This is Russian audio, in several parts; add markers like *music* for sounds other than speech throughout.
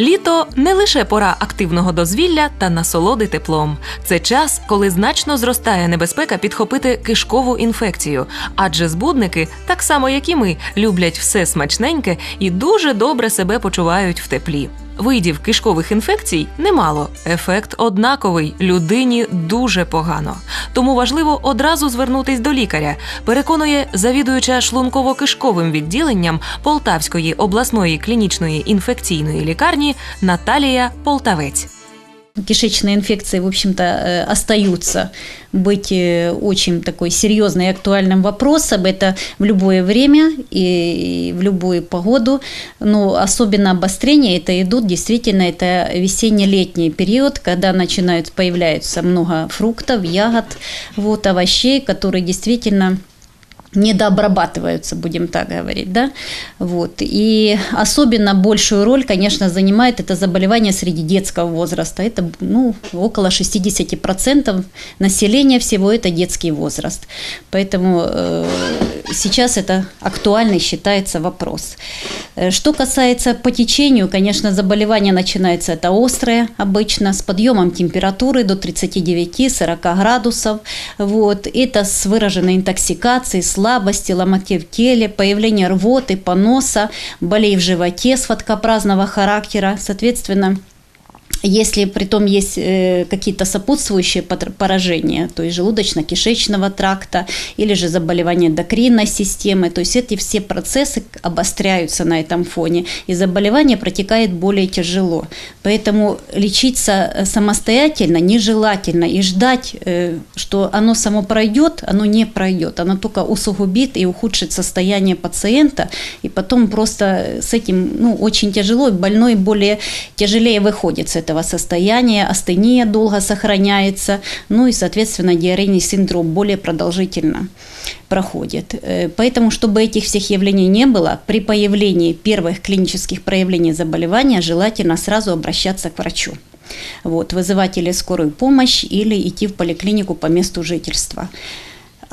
Літо не лише пора активного дозвілля та насолоди теплом. Це час, коли значно зростає небезпека підхопити кишкову інфекцію, адже збудники, так само як і ми, люблять все смачненьке і дуже добре себе почувають в теплі. Видів кишкових інфекцій немало. Ефект однаковий, людині дуже погано. Тому важливо одразу звернутись до лікаря. Переконує завідуюча шлунково-кишковим відділенням Полтавської обласної клінічної інфекційної лікарні Наталія Полтавець. Кишечные инфекции, в общем-то, э, остаются быть э, очень такой серьезным и актуальным вопросом. Это в любое время и в любую погоду. Но особенно обострение это идут действительно это весенне-летний период, когда начинают появляются много фруктов, ягод, вот, овощей, которые действительно недообрабатываются, будем так говорить, да, вот, и особенно большую роль, конечно, занимает это заболевание среди детского возраста, это, ну, около 60% населения всего это детский возраст, поэтому э, сейчас это актуальный считается вопрос. Э, что касается по течению, конечно, заболевание начинается это острое обычно, с подъемом температуры до 39-40 градусов, вот, это с выраженной интоксикацией, слабости, ломоте в теле, появление рвоты, поноса, болей в животе сладкообразного характера. Соответственно, если при том есть э, какие-то сопутствующие поражения, то есть желудочно-кишечного тракта или же заболевания эндокринной системы, то есть эти все процессы обостряются на этом фоне, и заболевание протекает более тяжело. Поэтому лечиться э, самостоятельно нежелательно и ждать, э, что оно само пройдет, оно не пройдет, оно только усугубит и ухудшит состояние пациента, и потом просто с этим ну, очень тяжело, и больной более тяжелее выходит с этого состояния, астения долго сохраняется, ну и, соответственно, диарейный синдром более продолжительно проходит. Э, поэтому, чтобы этих всех явлений не было, при появлении первых клинических проявлений заболевания желательно сразу обращаться к врачу. Вот, вызывать или скорую помощь, или идти в поликлинику по месту жительства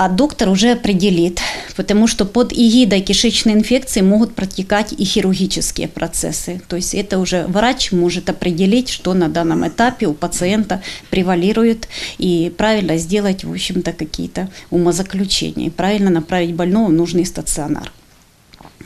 а доктор уже определит, потому что под эгидой кишечной инфекции могут протекать и хирургические процессы. То есть это уже врач может определить, что на данном этапе у пациента превалирует и правильно сделать, в общем-то, какие-то умозаключения, правильно направить больного в нужный стационар.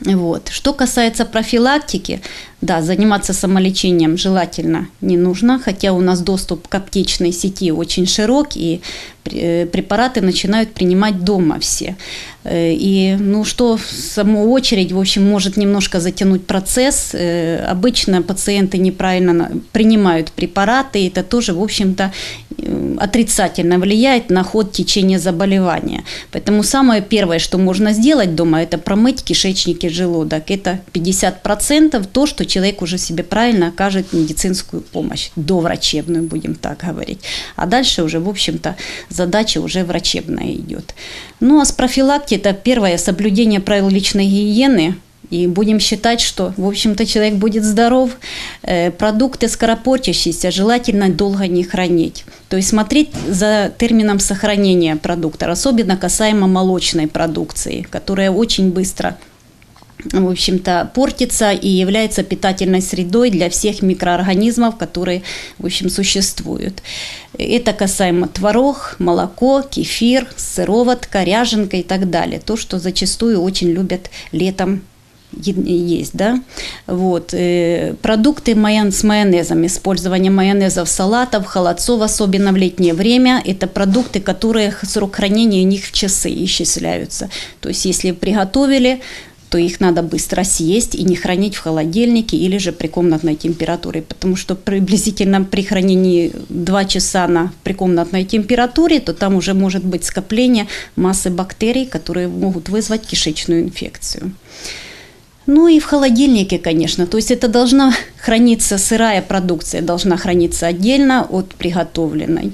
Вот. Что касается профилактики, да, заниматься самолечением желательно не нужно, хотя у нас доступ к аптечной сети очень широк, и э, препараты начинают принимать дома все. Э, и ну что, в саму очередь, в общем, может немножко затянуть процесс. Э, обычно пациенты неправильно принимают препараты, и это тоже, в общем-то, отрицательно влияет на ход течения заболевания. Поэтому самое первое, что можно сделать дома, это промыть кишечник и желудок. Это 50% то, что человек уже себе правильно окажет медицинскую помощь, доврачебную, будем так говорить. А дальше уже, в общем-то, задача уже врачебная идет. Ну а с профилактикой это первое соблюдение правил личной гигиены, и будем считать, что, в общем-то, человек будет здоров. Э, продукты скоропортящиеся желательно долго не хранить. То есть смотреть за термином сохранения продукта, особенно касаемо молочной продукции, которая очень быстро в общем-то, портится и является питательной средой для всех микроорганизмов, которые, в общем, существуют. Это касаемо творог, молоко, кефир, сыроватка, ряженка и так далее. То, что зачастую очень любят летом есть, да, вот, э, продукты майон, с майонезом, использование майонеза в салатах, холодцов, особенно в летнее время, это продукты, которые срок хранения у них в часы исчисляются, то есть если приготовили, то их надо быстро съесть и не хранить в холодильнике или же при комнатной температуре, потому что приблизительно при хранении 2 часа на при комнатной температуре, то там уже может быть скопление массы бактерий, которые могут вызвать кишечную инфекцию. Ну и в холодильнике, конечно. То есть это должна *laughs* храниться сырая продукция, должна храниться отдельно от приготовленной.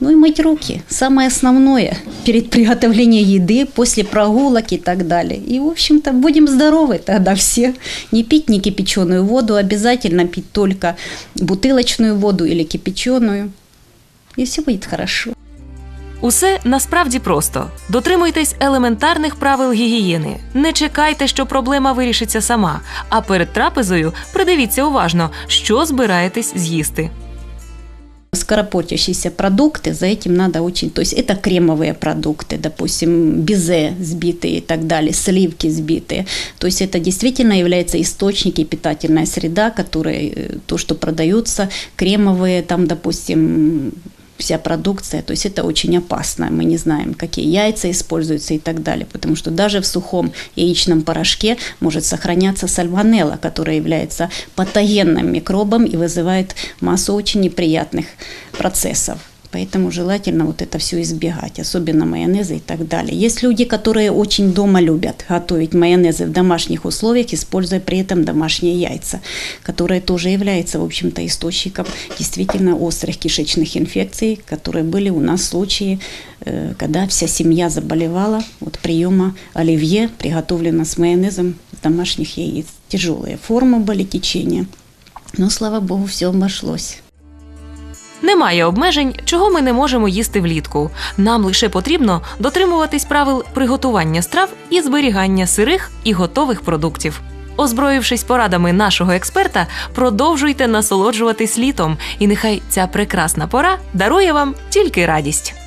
Ну и мыть руки. Самое основное *laughs* перед приготовлением еды, после прогулок и так далее. И, в общем-то, будем здоровы тогда все. Не пить не кипяченую воду, обязательно пить только бутылочную воду или кипяченую. И все будет хорошо. Усе насправді просто. Дотримуйтесь елементарних правил гігієни. Не чекайте, що проблема вирішиться сама. А перед трапезою придивіться уважно, що збираєтесь з'їсти. скоропортящиеся продукты, за этим надо очень, то есть это кремовые продукты, допустим, безе сбитые и так далее, сливки сбитые. То есть это действительно является источники, питательная среда, которые, э, то, что продаются, кремовые, там, допустим, вся продукция, то есть это очень опасно. Мы не знаем, какие яйца используются и так далее, потому что даже в сухом яичном порошке может сохраняться сальмонелла, которая является патогенным микробом и вызывает массу очень неприятных процессов. Поэтому желательно вот это все избегать, особенно майонезы и так далее. Есть люди, которые очень дома любят готовить майонезы в домашних условиях, используя при этом домашние яйца, которые тоже являются, в общем-то, источником действительно острых кишечных инфекций, которые были у нас случаи, э, когда вся семья заболевала от приема оливье, приготовлено с майонезом с домашних яиц. Тяжелые формы были течения, но, слава богу, все обошлось. Немає обмежень, чого ми не можемо їсти влітку. Нам лише потрібно дотримуватись правил приготування страв і зберігання сирих і готових продуктів. Озброївшись порадами нашого експерта, продовжуйте насолоджуватись літом, і нехай ця прекрасна пора дарує вам тільки радість.